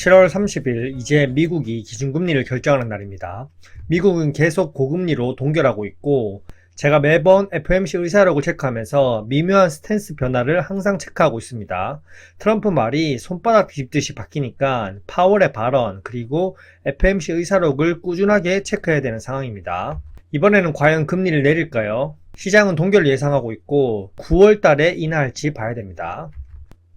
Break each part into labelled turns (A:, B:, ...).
A: 7월 30일 이제 미국이 기준금리를 결정하는 날입니다. 미국은 계속 고금리로 동결하고 있고 제가 매번 FOMC 의사록을 체크하면서 미묘한 스탠스 변화를 항상 체크하고 있습니다. 트럼프 말이 손바닥 뒤집듯이 바뀌니까 파월의 발언 그리고 FOMC 의사록을 꾸준하게 체크해야 되는 상황입니다. 이번에는 과연 금리를 내릴까요? 시장은 동결을 예상하고 있고 9월 달에 인하할지 봐야 됩니다.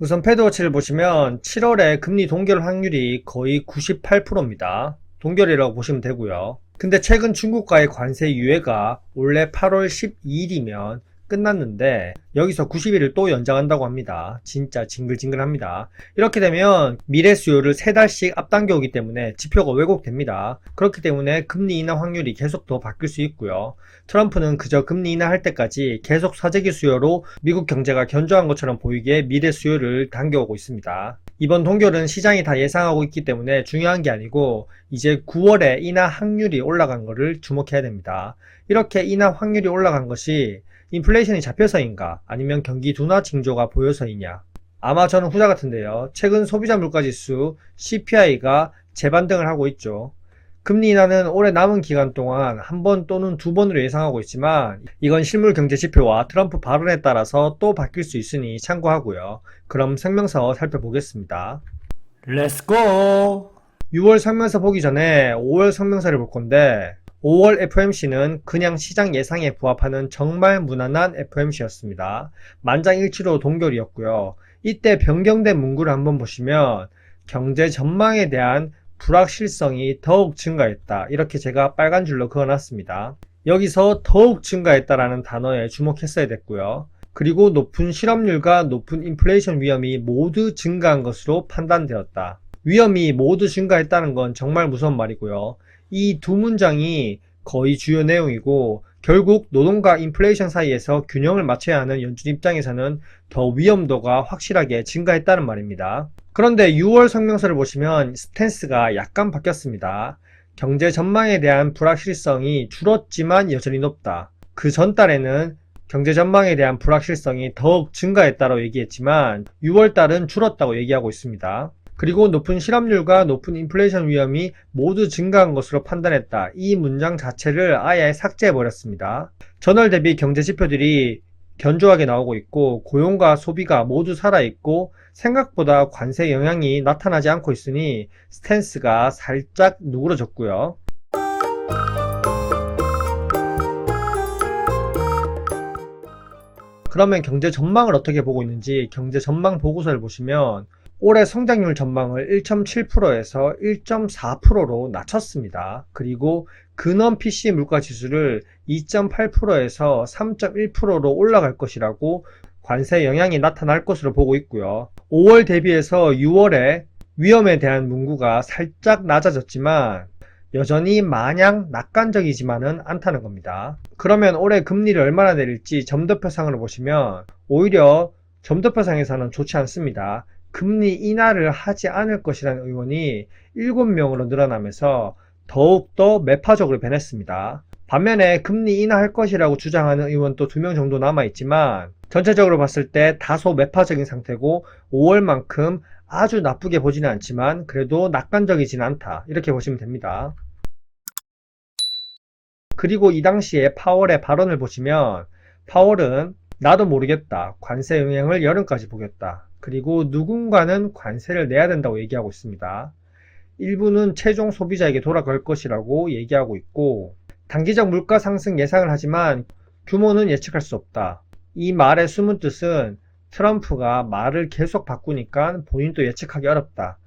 A: 우선 패드워치를 보시면 7월에 금리 동결 확률이 거의 98%입니다. 동결이라고 보시면 되고요. 근데 최근 중국과의 관세 유예가 원래 8월 12일이면 끝났는데 여기서 90일을 또 연장한다고 합니다. 진짜 징글징글합니다. 이렇게 되면 미래 수요를 3달씩 앞당겨 오기 때문에 지표가 왜곡됩니다. 그렇기 때문에 금리 인하 확률이 계속 더 바뀔 수 있고요. 트럼프는 그저 금리 인하할 때까지 계속 사재기 수요로 미국 경제가 견조한 것처럼 보이게 미래 수요를 당겨오고 있습니다. 이번 동결은 시장이 다 예상하고 있기 때문에 중요한 게 아니고 이제 9월에 인하 확률이 올라간 것을 주목해야 됩니다. 이렇게 인하 확률이 올라간 것이 인플레이션이 잡혀서인가 아니면 경기 둔화 징조가 보여서이냐 아마 저는 후자 같은데요. 최근 소비자 물가지수 CPI가 재반등을 하고 있죠. 금리 인하는 올해 남은 기간 동안 한 번 또는 두 번으로 예상하고 있지만 이건 실물 경제 지표와 트럼프 발언에 따라서 또 바뀔 수 있으니 참고하고요. 그럼 성명서 살펴보겠습니다. 렛츠고! 6월 성명서 보기 전에 5월 성명서를 볼 건데 5월 FOMC는 그냥 시장 예상에 부합하는 정말 무난한 FOMC였습니다. 만장일치로 동결이었고요. 이때 변경된 문구를 한번 보시면 경제 전망에 대한 불확실성이 더욱 증가했다. 이렇게 제가 빨간 줄로 그어놨습니다. 여기서 더욱 증가했다라는 단어에 주목했어야 됐고요. 그리고 높은 실업률과 높은 인플레이션 위험이 모두 증가한 것으로 판단되었다. 위험이 모두 증가했다는 건 정말 무서운 말이고요. 이 두 문장이 거의 주요 내용이고 결국 노동과 인플레이션 사이에서 균형을 맞춰야 하는 연준 입장에서는 더 위험도가 확실하게 증가했다는 말입니다. 그런데 6월 성명서를 보시면 스탠스가 약간 바뀌었습니다. 경제 전망에 대한 불확실성이 줄었지만 여전히 높다. 그 전달에는 경제 전망에 대한 불확실성이 더욱 증가했다고 얘기했지만 6월 달은 줄었다고 얘기하고 있습니다. 그리고 높은 실업률과 높은 인플레이션 위험이 모두 증가한 것으로 판단했다. 이 문장 자체를 아예 삭제해버렸습니다. 전월 대비 경제 지표들이 견조하게 나오고 있고 고용과 소비가 모두 살아있고 생각보다 관세 영향이 나타나지 않고 있으니 스탠스가 살짝 누그러졌고요. 그러면 경제 전망을 어떻게 보고 있는지 경제 전망 보고서를 보시면 올해 성장률 전망을 1.7%에서 1.4%로 낮췄습니다. 그리고 근원 PC 물가 지수를 2.8%에서 3.1%로 올라갈 것이라고 관세 영향이 나타날 것으로 보고 있고요. 5월 대비해서 6월에 위험에 대한 문구가 살짝 낮아졌지만 여전히 마냥 낙관적이지만은 않다는 겁니다. 그러면 올해 금리를 얼마나 내릴지 점도표상으로 보시면 오히려 점도표상에서는 좋지 않습니다. 금리 인하를 하지 않을 것이라는 의원이 7명으로 늘어나면서 더욱더 매파적으로 변했습니다. 반면에 금리 인하할 것이라고 주장하는 의원 또 2명 정도 남아있지만 전체적으로 봤을 때 다소 매파적인 상태고 5월만큼 아주 나쁘게 보지는 않지만 그래도 낙관적이진 않다 이렇게 보시면 됩니다. 그리고 이 당시에 파월의 발언을 보시면 파월은 나도 모르겠다 관세 영향을 여름까지 보겠다 그리고 누군가는 관세를 내야 된다고 얘기하고 있습니다. 일부는 최종 소비자에게 돌아갈 것이라고 얘기하고 있고 단기적 물가 상승 예상을 하지만 규모는 예측할 수 없다. 이 말의 숨은 뜻은 트럼프가 말을 계속 바꾸니까 본인도 예측하기 어렵다.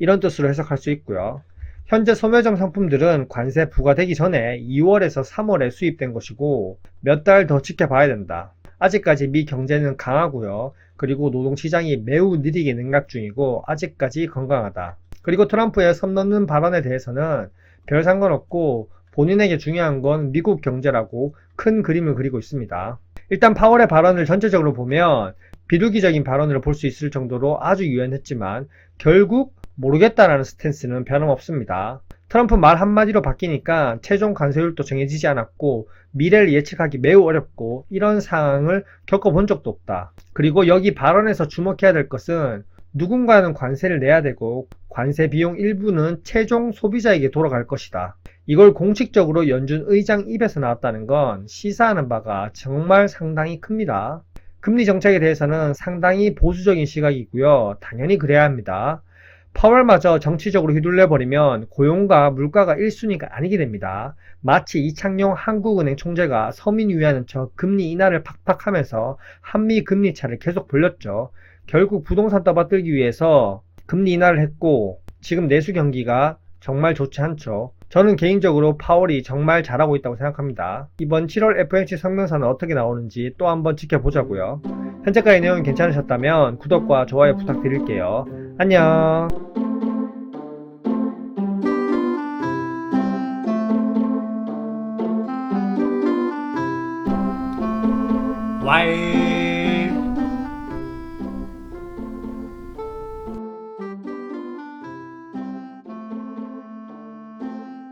A: 이런 뜻으로 해석할 수 있고요. 현재 소매점 상품들은 관세 부과되기 전에 2월에서 3월에 수입된 것이고 몇 달 더 지켜봐야 된다. 아직까지 미 경제는 강하고요. 그리고 노동시장이 매우 느리게 능락 중이고 아직까지 건강하다. 그리고 트럼프의 선 넘는 발언에 대해서는 별 상관없고 본인에게 중요한 건 미국 경제라고 큰 그림을 그리고 있습니다. 일단 파월의 발언을 전체적으로 보면 비루기적인 발언으로 볼 수 있을 정도로 아주 유연했지만 결국 모르겠다라는 스탠스는 변함없습니다. 트럼프 말 한마디로 바뀌니까 최종 관세율도 정해지지 않았고 미래를 예측하기 매우 어렵고 이런 상황을 겪어본 적도 없다. 그리고 여기 발언에서 주목해야 될 것은 누군가는 관세를 내야 되고 관세 비용 일부는 최종 소비자에게 돌아갈 것이다. 이걸 공식적으로 연준 의장 입에서 나왔다는 건 시사하는 바가 정말 상당히 큽니다. 금리 정책에 대해서는 상당히 보수적인 시각이고요. 당연히 그래야 합니다. 파월마저 정치적으로 휘둘려버리면 고용과 물가가 1순위가 아니게 됩니다. 마치 이창용 한국은행 총재가 서민 위하는 저 금리 인하를 팍팍하면서 한미 금리 차를 계속 벌렸죠. 결국 부동산 떠받들기 위해서 금리 인하를 했고 지금 내수 경기가 정말 좋지 않죠. 저는 개인적으로 파월이 정말 잘하고 있다고 생각합니다. 이번 7월 FOMC 성명서는 어떻게 나오는지 또 한번 지켜보자고요. 현재까지 내용이 괜찮으셨다면 구독과 좋아요 부탁드릴게요. 안녕. 와이